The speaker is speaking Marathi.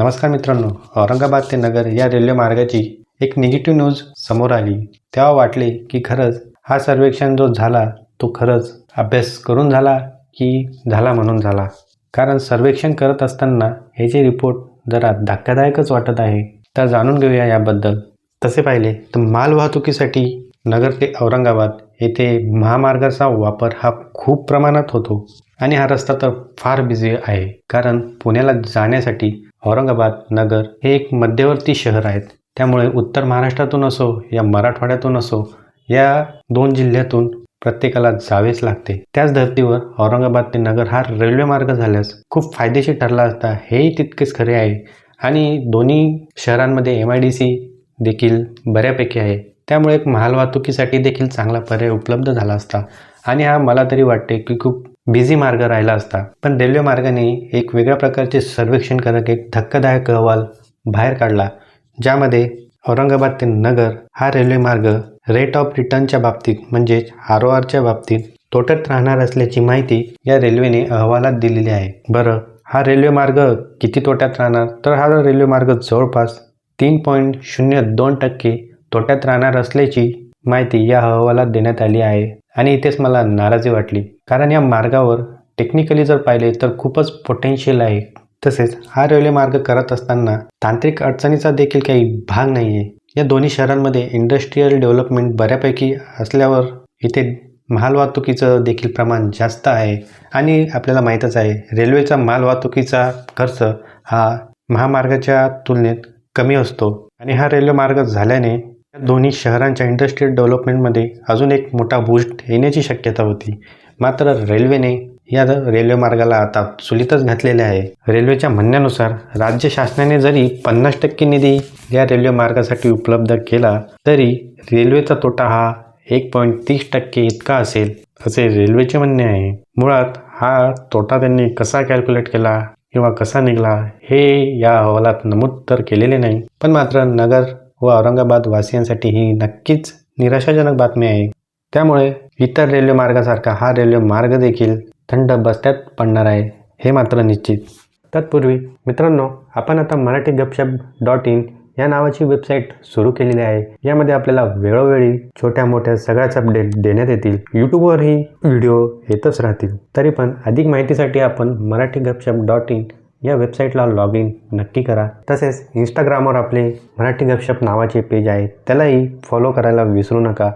नमस्कार मित्रांनो औरंगाबाद ते नगर या रेल्वे मार्गाची एक निगेटिव्ह न्यूज समोर आली. तेव्हा वाटले की खरंच हा सर्वेक्षण जो झाला तो खरंच अभ्यास करून झाला की झाला म्हणून झाला? कारण सर्वेक्षण करत असताना हे जे रिपोर्ट जरा धक्कादायकच वाटत आहे तर जाणून घेऊया याबद्दल. तसे पाहिले तर मालवाहतुकीसाठी नगर ते औरंगाबाद येथे महामार्गाचा वापर हा खूप प्रमाणात होतो. आणि हा रस्ता तर फार बिझी आहे. कारण पुण्याला जाण्यासाठी औरंगाबाद नगर हे एक मध्यवर्ती शहर आहेत. त्यामुळे उत्तर महाराष्ट्रातून असो या मराठवाड्यातून असो या दोन जिल्ह्यातून प्रत्येकाला जावेच लागते. त्याच धर्तीवर औरंगाबाद ते नगर हा रेल्वे मार्ग झाल्यास खूप फायदेशीर ठरला असता हेही तितकेच खरे आहे. आणि दोन्ही शहरांमध्ये एम आय डी सी देखील बऱ्यापैकी आहे. त्यामुळे एक मालवाहतुकीसाठी देखील चांगला पर्याय उपलब्ध झाला असता. आणि हा मला तरी वाटते की खूप बिझी मार्ग राहिला असता. पण रेल्वे मार्गाने एक वेगळ्या प्रकारचे सर्वेक्षण करत एक धक्कादायक अहवाल बाहेर काढला ज्यामध्ये औरंगाबाद ते नगर हा रेल्वे मार्ग रेट ऑफ रिटर्नच्या बाबतीत म्हणजेच आर ओ आरच्या बाबतीत तोट्यात राहणार असल्याची माहिती या रेल्वेने अहवालात दिलेली आहे. बरं हा रेल्वे मार्ग किती तोट्यात राहणार? तर हा रेल्वे मार्ग जवळपास तीन पॉईंट शून्य दोन टक्के तोट्यात राहणार असल्याची माहिती या अहवालात देण्यात आली आहे आणि इथेच मला नाराजी वाटली. कारण या मार्गावर टेक्निकली जर पाहिले तर खूपच पोटेन्शियल आहे. तसेच हा रेल्वे मार्ग करत असताना तांत्रिक अडचणीचा देखील काही भाग नाही आहे या दोन्ही शहरांमध्ये इंडस्ट्रीयल डेव्हलपमेंट बऱ्यापैकी असल्यावर इथे मालवाहतुकीचं देखील प्रमाण जास्त आहे. आणि आपल्याला माहीतच आहे रेल्वेचा मालवाहतुकीचा खर्च हा महामार्गाच्या तुलनेत कमी असतो. आणि हा रेल्वे मार्ग झाल्याने दोन्ही शहरांच्या इंडस्ट्रियल डेव्हलपमेंटमध्ये अजून एक मोठा बूस्ट येण्याची शक्यता होती. मात्र रेल्वेने या रेल्वे मार्गाला आता चुलीतच घातलेले आहे. रेल्वेच्या म्हणण्यानुसार राज्य शासनाने जरी पन्नास टक्के निधी या रेल्वे मार्गासाठी उपलब्ध केला तरी रेल्वेचा तोटा हा एक पॉईंट तीस टक्के इतका असेल असे रेल्वेचे म्हणणे आहे. मुळात हा तोटा त्यांनी कसा कॅल्क्युलेट केला किंवा कसा निघाला हे या अहवालात नमूद तर केलेले नाही. पण मात्र नगर व औरंगाबाद वासियांसाठी ही नक्कीच निराशाजनक बातमी आहे. त्यामुळे इतर रेल्वे मार्गासारखा हा रेल्वे मार्ग देखील थंड बस्त्यात पडणार आहे हे मात्र निश्चित. तत्पूर्वी मित्रांनो आपण आता मराठी गपशप डॉट इन या नावाची वेबसाईट सुरू केलेली आहे. यामध्ये आपल्याला वेळोवेळी छोट्या मोठ्या सगळ्याच अपडेट देण्यात येतील. यूट्यूबवरही व्हिडिओ येतच राहतील. तरी पण अधिक माहितीसाठी आपण मराठी गपशप डॉट इन या वेबसाईटला लॉग इन नक्की करा. तसेच इंस्टाग्रामवर आपले मराठी गपशप नावाचे पेज आहे त्यालाही फॉलो करायला विसरू नका.